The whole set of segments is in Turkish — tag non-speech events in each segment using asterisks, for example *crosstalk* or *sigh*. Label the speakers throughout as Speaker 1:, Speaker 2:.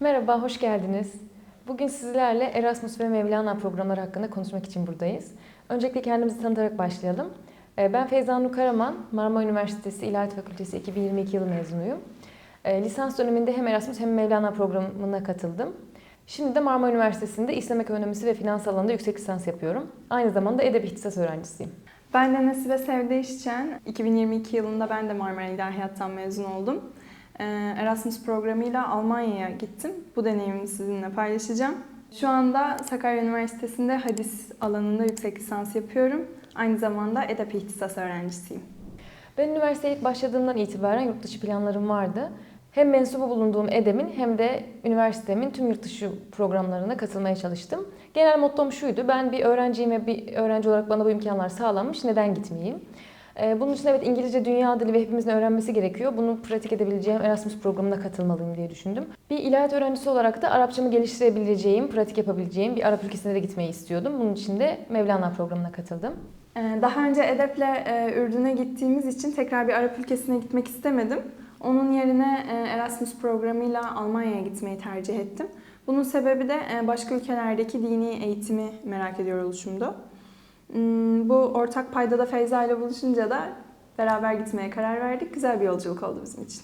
Speaker 1: Merhaba, hoş geldiniz. Bugün sizlerle Erasmus ve Mevlana programları hakkında konuşmak için buradayız. Öncelikle kendimizi tanıtarak başlayalım. Ee, Ben Feyza Nur Karaman, Marmara Üniversitesi İlahiyat Fakültesi 2022 yılı mezunuyum. Ee, Lisans döneminde hem Erasmus hem Mevlana programına katıldım. Şimdi de Marmara Üniversitesi'nde İslam Ekonomisi ve Finans alanında yüksek lisans yapıyorum. Aynı zamanda edeb ihtisas öğrencisiyim.
Speaker 2: Ben de Nesibe Sevde İşçen. 2022 yılında ben de Marmara İlahiyat'tan mezun oldum. Ee, Erasmus programıyla Almanya'ya gittim. Bu deneyimimi sizinle paylaşacağım. Şu anda Sakarya Üniversitesi'nde hadis alanında yüksek lisans yapıyorum. Aynı zamanda edep ihtisas öğrencisiyim.
Speaker 1: Ben üniversiteye ilk başladığımdan itibaren yurt dışı planlarım vardı. Hem mensubu bulunduğum EDEM'in hem de üniversitemin tüm yurt dışı programlarına katılmaya çalıştım. Genel mottom şuydu, ben bir öğrenciyim ve bir öğrenci olarak bana bu imkanlar sağlanmış, neden gitmeyeyim? Ee, Bunun için evet İngilizce dünya dili ve hepimizin öğrenmesi gerekiyor. Bunu pratik edebileceğim Erasmus programına katılmalıyım diye düşündüm. Bir ilahiyat öğrencisi olarak da Arapçamı geliştirebileceğim, pratik yapabileceğim bir Arap ülkesine de gitmeyi istiyordum. Bunun için de Mevlana programına katıldım.
Speaker 2: Ee, Daha önce Edep'le e, Ürdün'e gittiğimiz için tekrar bir Arap ülkesine gitmek istemedim. Onun yerine e, Erasmus programıyla Almanya'ya gitmeyi tercih ettim. Bunun sebebi de e, başka ülkelerdeki dini eğitimi merak ediyor oluşumdu. Hmm, Bu ortak paydada Feyza ile buluşunca da beraber gitmeye karar verdik. Güzel bir yolculuk oldu bizim için.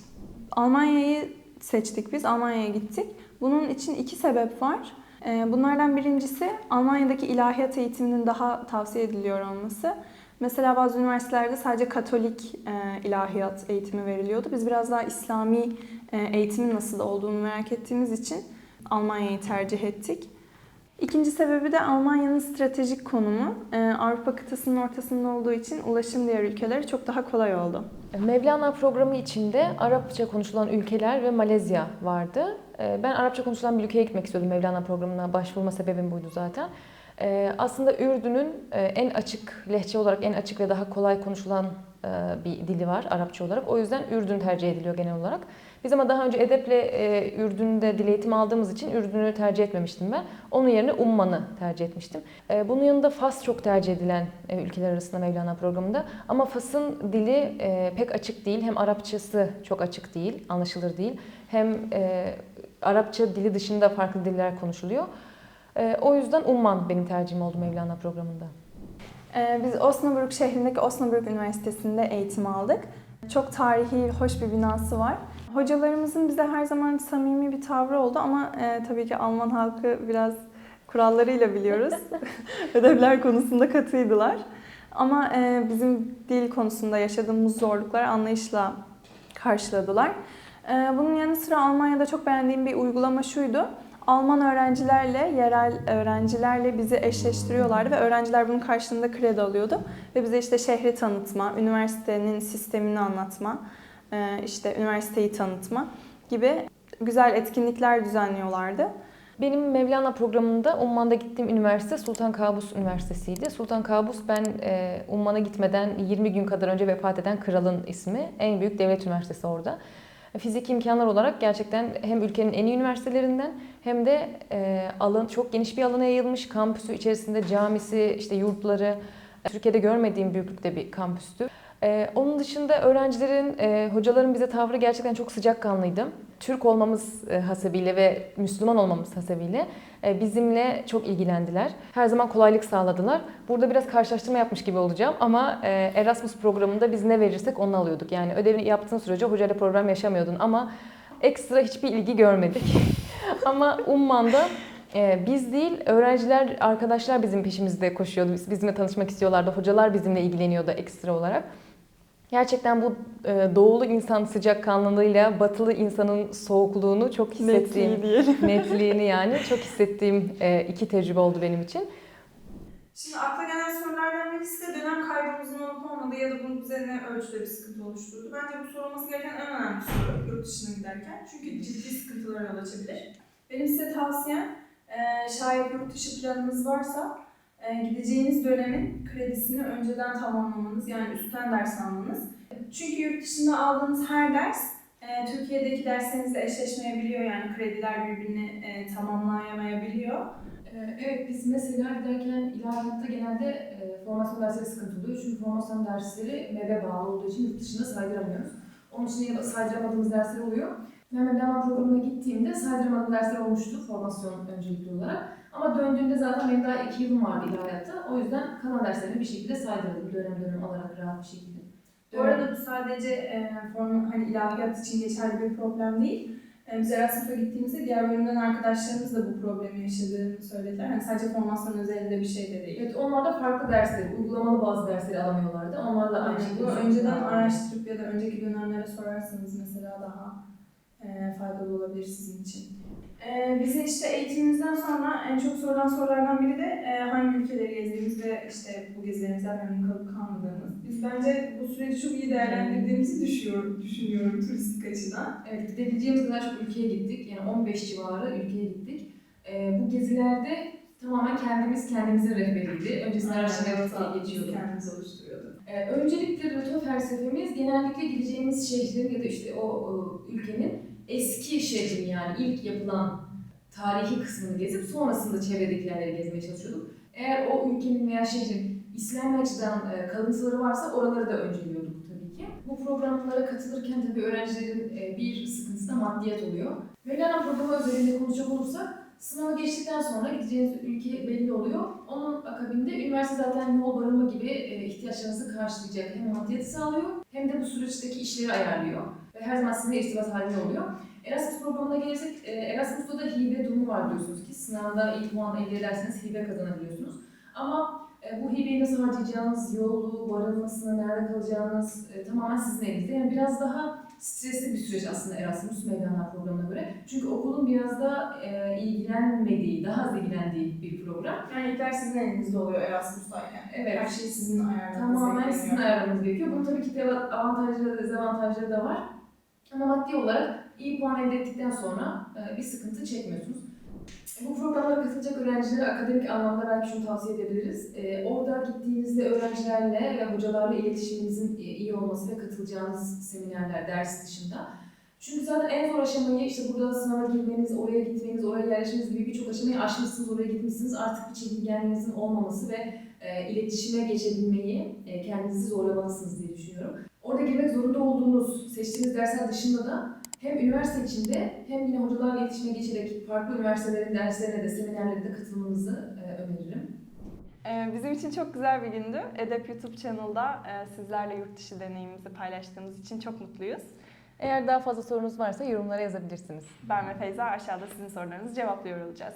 Speaker 2: Almanya'yı seçtik biz, Almanya'ya gittik. Bunun için iki sebep var. Ee, Bunlardan birincisi Almanya'daki ilahiyat eğitiminin daha tavsiye ediliyor olması. Mesela bazı üniversitelerde sadece Katolik e, ilahiyat eğitimi veriliyordu. Biz biraz daha İslami e, eğitimin nasıl olduğunu merak ettiğimiz için Almanya'yı tercih ettik. İkinci sebebi de Almanya'nın stratejik konumu. Ee, Avrupa kıtasının ortasında olduğu için ulaşım diğer ülkelere çok daha kolay oldu.
Speaker 1: Mevlana programı içinde Arapça konuşulan ülkeler ve Malezya vardı. Ee, Ben Arapça konuşulan bir ülkeye gitmek istiyordum Mevlana programına. Başvurma sebebim buydu zaten. Ee, Aslında Ürdün'ün e, en açık lehçe olarak en açık ve daha kolay konuşulan e, bir dili var Arapça olarak. O yüzden Ürdün tercih ediliyor genel olarak. Biz ama daha önce Edep'le e, Ürdün'de dil eğitimi aldığımız için Ürdün'ü tercih etmemiştim ben. Onun yerine Umman'ı tercih etmiştim. Bunun yanında Fas çok tercih edilen ülkeler arasında Mevlana programında. Ama Fas'ın dili pek açık değil. Hem Arapçası çok açık değil, anlaşılır değil. Hem Arapça dili dışında farklı diller konuşuluyor. E, O yüzden Umman benim tercihim oldu Mevlana programında.
Speaker 2: Ee, Biz Osnabrück şehrindeki Osnabrück Üniversitesi'nde eğitim aldık. Çok tarihi, hoş bir binası var. Hocalarımızın bize her zaman samimi bir tavrı oldu ama e, tabii ki Alman halkı biraz kurallarıyla biliyoruz. *laughs* *laughs* Ödevler konusunda katıydılar. Ama e, bizim dil konusunda yaşadığımız zorlukları anlayışla karşıladılar. E, bunun yanı sıra Almanya'da çok beğendiğim bir uygulama şuydu. Alman öğrencilerle, yerel öğrencilerle bizi eşleştiriyorlardı ve öğrenciler bunun karşılığında kredi alıyordu. Ve bize işte şehri tanıtma, üniversitenin sistemini anlatma, e, işte üniversiteyi tanıtma gibi güzel etkinlikler düzenliyorlardı.
Speaker 1: Benim Mevlana programında Umman'da gittiğim üniversite Sultan Kabus Üniversitesi'ydi. Sultan Kabus ben e, Umman'a gitmeden 20 gün kadar önce vefat eden kralın ismi. En büyük devlet üniversitesi orada. Fiziki imkanlar olarak gerçekten hem ülkenin en iyi üniversitelerinden hem de e, alan çok geniş bir alana yayılmış. Kampüsü içerisinde camisi, işte yurtları Türkiye'de görmediğim büyüklükte bir kampüstü. E, onun dışında öğrencilerin, e, hocaların bize tavrı gerçekten çok sıcakkanlıydı. Türk olmamız e, hasebiyle ve Müslüman olmamız hasebiyle e, bizimle çok ilgilendiler. Her zaman kolaylık sağladılar. Burada biraz karşılaştırma yapmış gibi olacağım ama e, Erasmus programında biz ne verirsek onu alıyorduk. Yani ödevini yaptığın sürece hocayla problem yaşamıyordun ama ekstra hiçbir ilgi görmedik. *laughs* ama Umman'da e, biz değil, öğrenciler, arkadaşlar bizim peşimizde koşuyordu. Biz- Bizimle tanışmak istiyorlardı. Hocalar bizimle ilgileniyordu ekstra olarak. Gerçekten bu e, doğulu insan sıcakkanlılığıyla batılı insanın soğukluğunu çok hissettiğim,
Speaker 2: Netliği diyelim.
Speaker 1: netliğini yani çok hissettiğim e, iki tecrübe oldu benim için.
Speaker 3: Şimdi akla gelen sorulardan birisi de dönem kaybımızın olup olmadığı ya da bunun bize ne ölçüde bir sıkıntı oluşturdu. Bence bu sorulması gereken en önemli soru yurt dışına giderken. Çünkü ciddi sıkıntılara yol açabilir. Benim size tavsiyem e, şayet yurt dışı planınız varsa gideceğiniz dönemin kredisini önceden tamamlamanız yani üstten ders almanız. Çünkü yurt dışında aldığınız her ders e, Türkiye'deki derslerinizle eşleşmeyebiliyor yani krediler birbirini e, tamamlayamayabiliyor.
Speaker 4: Ee, Evet biz mesela giderken ilahiyatta genelde e, formasyon dersleri sıkıntı oluyor. Çünkü formasyon dersleri MEB'e bağlı olduğu için yurt dışında saydıramıyoruz. Onun için ya saydıramadığımız dersler oluyor. Ben Mevlana programına gittiğimde
Speaker 1: saydırmadığım dersler olmuştu formasyon öncelikli olarak. Ama döndüğümde zaten benim daha iki yılım vardı ilahiyatta. O yüzden kalan derslerimi bir şekilde saydırdım dönem dönem alarak rahat bir şekilde.
Speaker 2: Bu arada bu sadece e, form, hani ilahiyat için geçerli bir problem değil. E, biz Erasmus'a gittiğimizde diğer bölümden arkadaşlarımız da bu problemi yaşadığını söylediler. Hani sadece formasyon özelinde bir şey de değil.
Speaker 1: Evet, onlar da farklı dersleri, uygulamalı bazı dersleri alamıyorlardı. Onlar da aynı şekilde.
Speaker 2: önceden araştırıp ya da önceki dönemlere sorarsanız mesela daha e, faydalı olabilir sizin için. E, bize işte eğitimimizden sonra en çok sorulan sorulardan biri de e, hangi ülkeleri gezdiğimiz ve işte bu gezilerimizden memnun kalıp kalmadığımız. Biz bence bu süreci çok iyi değerlendirdiğimizi düşünüyorum, düşünüyorum turistik açıdan.
Speaker 1: Evet, gidebileceğimiz kadar çok ülkeye gittik. Yani 15 civarı ülkeye gittik. Ee, bu gezilerde tamamen kendimiz kendimizin rehberiydi. Öncesinde araştırma geçiyorduk.
Speaker 2: Kendimiz oluşturuyorduk.
Speaker 1: Ee, öncelikle rota felsefemiz genellikle gideceğimiz şehrin ya da işte o, o ülkenin eski şehrin yani ilk yapılan tarihi kısmını gezip sonrasında çevredeki yerleri gezmeye çalışıyorduk. Eğer o ülkenin veya şehrin İslami açıdan e, kalıntıları varsa oraları da önceliyorduk tabii ki. Bu programlara katılırken tabii öğrencilerin e, bir sıkıntısı da maddiyat oluyor. Mevlana programı özelinde konuşacak olursak sınavı geçtikten sonra gideceğiniz ülke belli oluyor. Onun akabinde üniversite zaten yol barınma gibi e, ihtiyaçlarınızı karşılayacak. Hem maddiyatı sağlıyor hem de bu süreçteki işleri ayarlıyor. Her zaman sizinle irtibat halinde oluyor. Erasmus programına gelirsek, e, Erasmus'ta da hibe durumu var biliyorsunuz ki sınavda iyi puan elde ederseniz hibe kazanabiliyorsunuz. Ama e, bu hibeyi nasıl harcayacağınız, yolu, barınmasını, nerede kalacağınız e, tamamen sizin elinizde. Yani biraz daha stresli bir süreç aslında Erasmus Mevlana programına göre. Çünkü okulun biraz da e, ilgilenmediği, daha az ilgilendiği bir program.
Speaker 2: Yani ilkler sizin elinizde oluyor Erasmus'tayken.
Speaker 1: Evet.
Speaker 2: Her şey sizin ayarlamanız
Speaker 1: Tamamen sizin ayarlamanız gerekiyor. Bunun tabii ki de avantajları dezavantajları da var. Ama maddi olarak iyi puan elde ettikten sonra e, bir sıkıntı çekmiyorsunuz. Bu programlara katılacak öğrencilere akademik anlamda belki şunu tavsiye edebiliriz. E, orada gittiğinizde öğrencilerle ve hocalarla iletişiminizin e, iyi olması ve katılacağınız seminerler, ders dışında. Çünkü zaten en zor aşamayı işte burada sınava girmeniz, oraya gitmeniz, oraya yerleşmeniz gibi birçok aşamayı aşmışsınız, oraya gitmişsiniz. Artık bir çekingenliğinizin olmaması ve e, iletişime geçebilmeyi e, kendinizi zorlamalısınız diye düşünüyorum. Orada girmek zorunda olduğunuz, seçtiğiniz dersler dışında da hem üniversite içinde hem yine hocalarla iletişime geçerek farklı üniversitelerin derslerine de seminerlere de katılmanızı e, öneririm.
Speaker 5: Ee, Bizim için çok güzel bir gündü. Edep YouTube channel'da e, sizlerle yurt dışı deneyimimizi paylaştığımız için çok mutluyuz.
Speaker 6: Eğer daha fazla sorunuz varsa yorumlara yazabilirsiniz.
Speaker 5: Ben ve Feyza aşağıda sizin sorularınızı cevaplıyor olacağız.